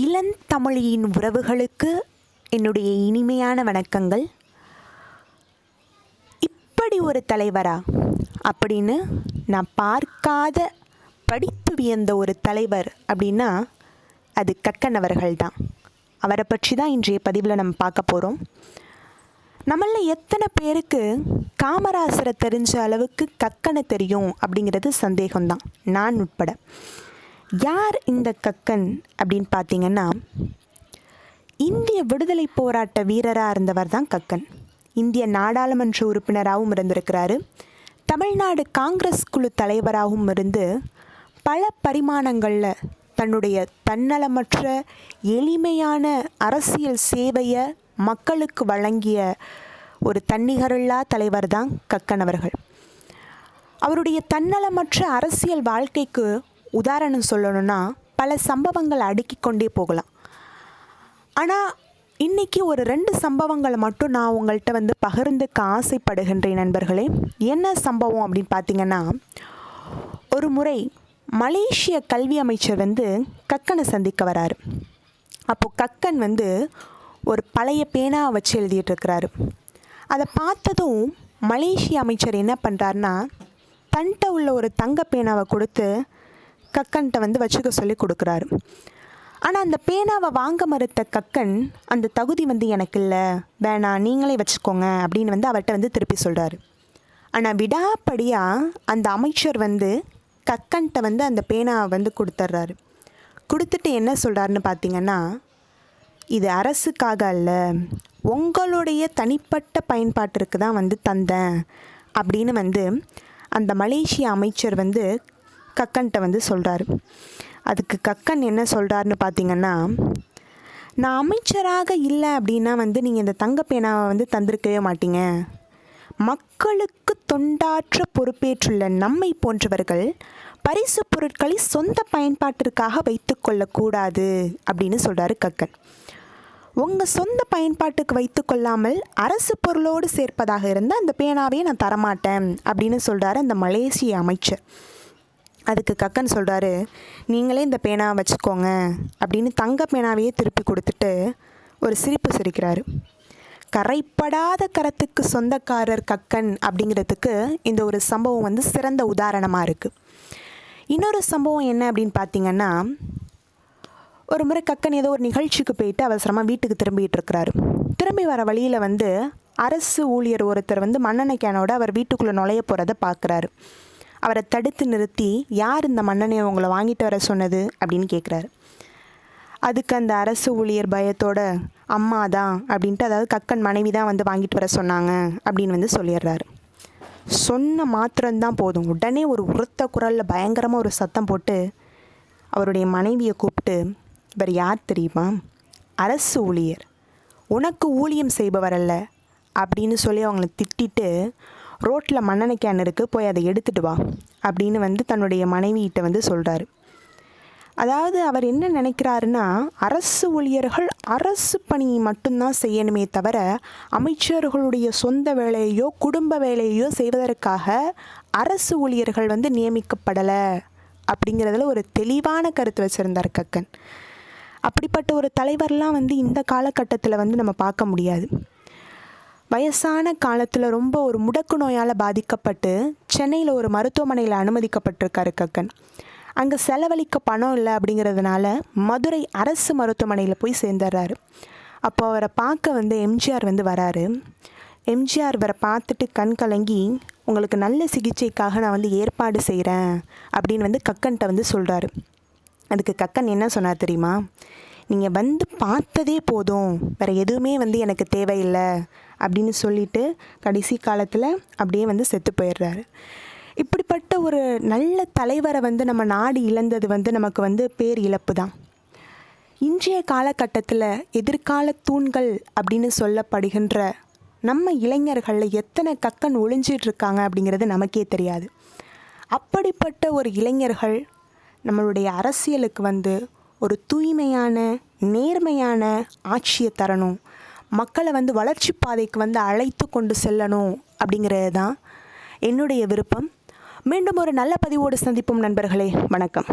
இளந்தமிழியின் உறவுகளுக்கு என்னுடைய இனிமையான வணக்கங்கள். இப்படி ஒரு தலைவரா? அப்படின்னு நான் பார்க்காத படித்து வியந்த ஒரு தலைவர் அப்படின்னா அது கக்கன் அவர்கள் தான் அவரை பற்றி தான் இன்றைய பதிவில் நம்ம பார்க்க போகிறோம் நம்மள எத்தனை பேருக்கு காமராசரை தெரிஞ்ச அளவுக்கு கக்கனை தெரியும் அப்படிங்கிறது சந்தேகம்தான். நான் உட்பட. யார் இந்த கக்கன் அப்படின்னு பார்த்தீங்கன்னா இந்திய விடுதலை போராட்ட வீரராக இருந்தவர் தான் கக்கன். இந்திய நாடாளுமன்ற உறுப்பினராகவும் இருந்திருக்கிறாரு. தமிழ்நாடு காங்கிரஸ் குழு தலைவராகவும் இருந்து பல பரிமாணங்களில் தன்னுடைய தன்னலமற்ற எளிமையான அரசியல் சேவையை மக்களுக்கு வழங்கிய ஒரு தன்னிகரில்லா தலைவர் தான் கக்கன் அவர்கள். அவருடைய தன்னலமற்ற அரசியல் வாழ்க்கைக்கு உதாரணம் சொல்லணும்னா பல சம்பவங்கள் அடுக்கி கொண்டே போகலாம். ஆனால் இன்றைக்கி ஒரு ரெண்டு சம்பவங்களை மட்டும் நான் உங்கள்கிட்ட வந்து பகிர்ந்துக்க ஆசைப்படுகின்றேன் நண்பர்களே. என்ன சம்பவம் அப்படின்னு பார்த்தீங்கன்னா ஒரு முறை மலேசிய கல்வி அமைச்சர் வந்து கக்கனை சந்திக்க வராரு. அப்போது கக்கன் வந்து ஒரு பழைய பேனாவை வச்சு எழுதிட்டுருக்கிறாரு அதை பார்த்ததும் மலேசிய அமைச்சர் என்ன பண்ணுறாருன்னா தன்ட்ட உள்ள ஒரு தங்க பேனாவை கொடுத்து கக்கன்கிட்ட வந்து வச்சுக்க சொல்லி கொடுக்குறாரு. ஆனால் அந்த பேனாவை வாங்க மறுத்த கக்கன் அந்த தகுதி வந்து எனக்கு இல்லை வேணாம் நீங்களே வச்சுக்கோங்க அப்படின்னு வந்து அவர்கிட்ட வந்து திருப்பி சொல்கிறாரு ஆனால் விடாப்படியாக அந்த அமைச்சர் வந்து கக்கன்கிட்ட வந்து அந்த பேனாவை வந்து கொடுத்துட்றாரு கொடுத்துட்டு என்ன சொல்கிறாருன்னு பார்த்தீங்கன்னா இது அரசுக்காக அல்ல உங்களுடைய தனிப்பட்ட பயன்பாட்டிற்கு தான் வந்து தந்தேன் அப்படின்னு வந்து அந்த மலேசிய அமைச்சர் வந்து கக்கன்கிட்ட வந்து சொல்கிறாரு அதுக்கு கக்கன் என்ன சொல்கிறாருன்னு பார்த்தீங்கன்னா நான் அமைச்சராக இல்லை அப்படின்னா வந்து நீங்கள் இந்த தங்க பேனாவை வந்து தந்திருக்கவே மாட்டீங்க. மக்களுக்கு தொண்டாற்ற பொறுப்பேற்றுள்ள நம்மை போன்றவர்கள் பரிசு பொருட்களை சொந்த பயன்பாட்டிற்காக வைத்துக்கொள்ளக்கூடாது அப்படின்னு சொல்கிறாரு கக்கன். உங்கள் சொந்த பயன்பாட்டுக்கு வைத்துக்கொள்ளாமல் அரசு பொருளோடு சேர்ப்பதாக இருந்தால் அந்த பேனாவையே நான் தரமாட்டேன் அப்படின்னு சொல்கிறாரு அந்த மலேசிய அமைச்சர். அதுக்கு கக்கன் சொல்கிறாரு நீங்களே இந்த பேனாவை வச்சுக்கோங்க அப்படின்னு தங்க பேனாவையே திருப்பி கொடுத்துட்டு ஒரு சிரிப்பு சிரிக்கிறாரு. கரைப்படாத கரத்துக்கு சொந்தக்காரர் கக்கன் அப்படிங்கிறதுக்கு இந்த ஒரு சம்பவம் வந்து சிறந்த உதாரணமாக இருக்குது இன்னொரு சம்பவம் என்ன அப்படின்னு பார்த்தீங்கன்னா ஒரு முறை கக்கன் ஏதோ ஒரு நிகழ்ச்சிக்கு போயிட்டு அவசரமாக வீட்டுக்கு திரும்பிகிட்டு இருக்கிறாரு. திரும்பி வர வழியில் வந்து அரசு ஊழியர் ஒருத்தர் வந்து மண்ணெண்ணெய் கேனோட அவர் வீட்டுக்குள்ளே நுழைய போகிறத பார்க்குறாரு அவரை தடுத்து நிறுத்தி யார் இந்த மன்னனை உங்களை வாங்கிட்டு வர சொன்னது அப்படின்னு கேட்குறாரு அதுக்கு அந்த அரசு ஊழியர் பயத்தோட அம்மா தான் அப்படின்ட்டு அதாவது கக்கன் மனைவி தான் வந்து வாங்கிட்டு வர சொன்னாங்க அப்படின்னு வந்து சொல்லிடுறாரு. சொன்ன மாத்திரம்தான் போதும். உடனே ஒரு உரத்த குரலில் பயங்கரமாக ஒரு சத்தம் போட்டு அவருடைய மனைவியை கூப்பிட்டு இவர் யார் தெரியுமா? அரசு ஊழியர். உனக்கு ஊழியம் செய்பவர் அல்ல அப்படின்னு சொல்லி அவங்கள திட்டிட்டு ரோட்டில் மண்ணெண்ணெய் கேன் இருக்குது போய் அதை எடுத்துகிட்டு வா அப்படின்னு வந்து தன்னுடைய மனைவியிட்ட வந்து சொல்கிறாரு அதாவது அவர் என்ன நினைக்கிறாருன்னா அரசு ஊழியர்கள் அரசு பணியை மட்டும்தான் செய்யணுமே தவிர அமைச்சர்களுடைய சொந்த வேலையோ குடும்ப வேலையோ செய்வதற்காக அரசு ஊழியர்கள் வந்து நியமிக்கப்படலை அப்படிங்கிறதுல ஒரு தெளிவான கருத்து வச்சுருந்தார் கக்கன். அப்படிப்பட்ட ஒரு தலைவர்லாம் வந்து இந்த காலகட்டத்தில் வந்து நம்ம பார்க்க முடியாது. வயசான காலத்தில் ரொம்ப ஒரு முடக்கு நோயால் பாதிக்கப்பட்டு சென்னையில் ஒரு மருத்துவமனையில் அனுமதிக்கப்பட்டிருக்காரு கக்கன். அங்கே செலவழிக்க பணம் இல்லை அப்படிங்கிறதுனால மதுரை அரசு மருத்துவமனையில் போய் சேர்ந்துடுறாரு அப்போ அவரை பார்க்க வந்து எம்ஜிஆர் வந்து வராரு. எம்ஜிஆர் இவரை பார்த்துட்டு கண் கலங்கி உங்களுக்கு நல்ல சிகிச்சைக்காக நான் வந்து ஏற்பாடு செய்கிறேன் அப்படின்னு வந்து கக்கன்கிட்ட வந்து சொல்கிறாரு அதுக்கு கக்கன் என்ன சொன்னார் தெரியுமா? நீங்கள் வந்து பார்த்ததே போதும். வேறு எதுவுமே வந்து எனக்கு தேவையில்லை. அப்படின்னு சொல்லிட்டு கடைசி காலத்தில் அப்படியே வந்து செத்து போயிடுறாரு. இப்படிப்பட்ட ஒரு நல்ல தலைவரை வந்து நம்ம நாடு இழந்தது வந்து நமக்கு வந்து பேர் இழப்பு தான் இன்றைய காலகட்டத்தில் எதிர்கால தூண்கள் அப்படின்னு சொல்லப்படுகின்ற நம்ம இளைஞர்களில் எத்தனை கக்கன் ஒளிஞ்சிட்டு இருக்காங்க அப்படிங்கிறது நமக்கே தெரியாது. அப்படிப்பட்ட ஒரு இளைஞர்கள் நம்மளுடைய அரசியலுக்கு வந்து ஒரு தூய்மையான நேர்மையான ஆட்சியை தரணும். மக்களை வந்து வளர்ச்சி பாதைக்கு வந்து அழைத்து கொண்டு செல்லணும் அப்படிங்கிறது தான் என்னுடைய விருப்பம். மீண்டும் ஒரு நல்ல பதிவோடு சந்திப்போம் நண்பர்களே. வணக்கம்.